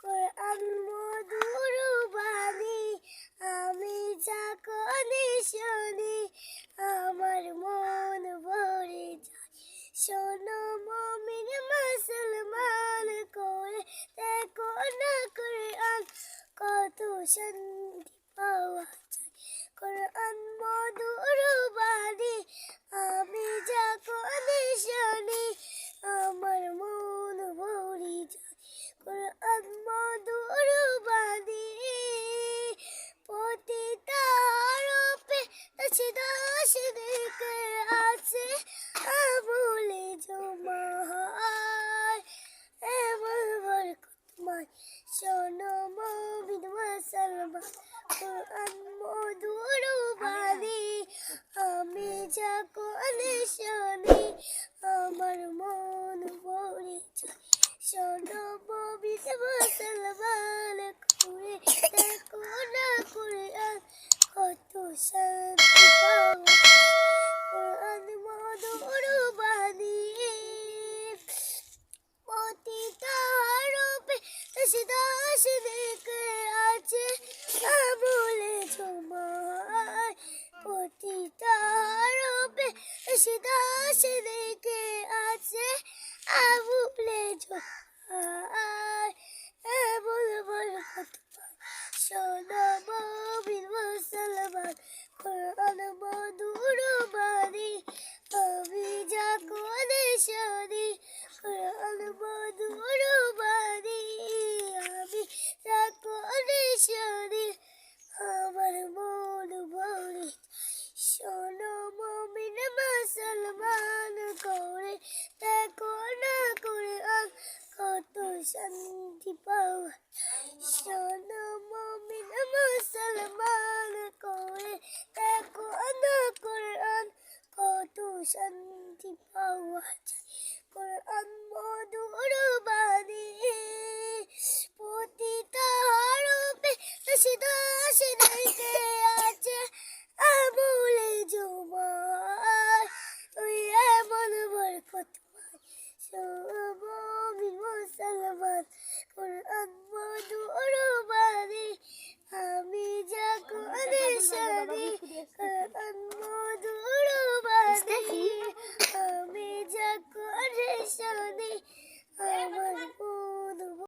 কোরআন মধুর বাণী শোনে আমার মন ভরে শোনো ববিত মুসলমান করে দেখো না করে কত শান্ত। ডুবলে জোয়ার বল বল হাত পা সোনা শোনো মমিন মুসলমান করে দেখো কোরআন কত শান্তি পাওয়া যায় কোরআন মধুর বাণী প্রতিটা রূপে দশে দশে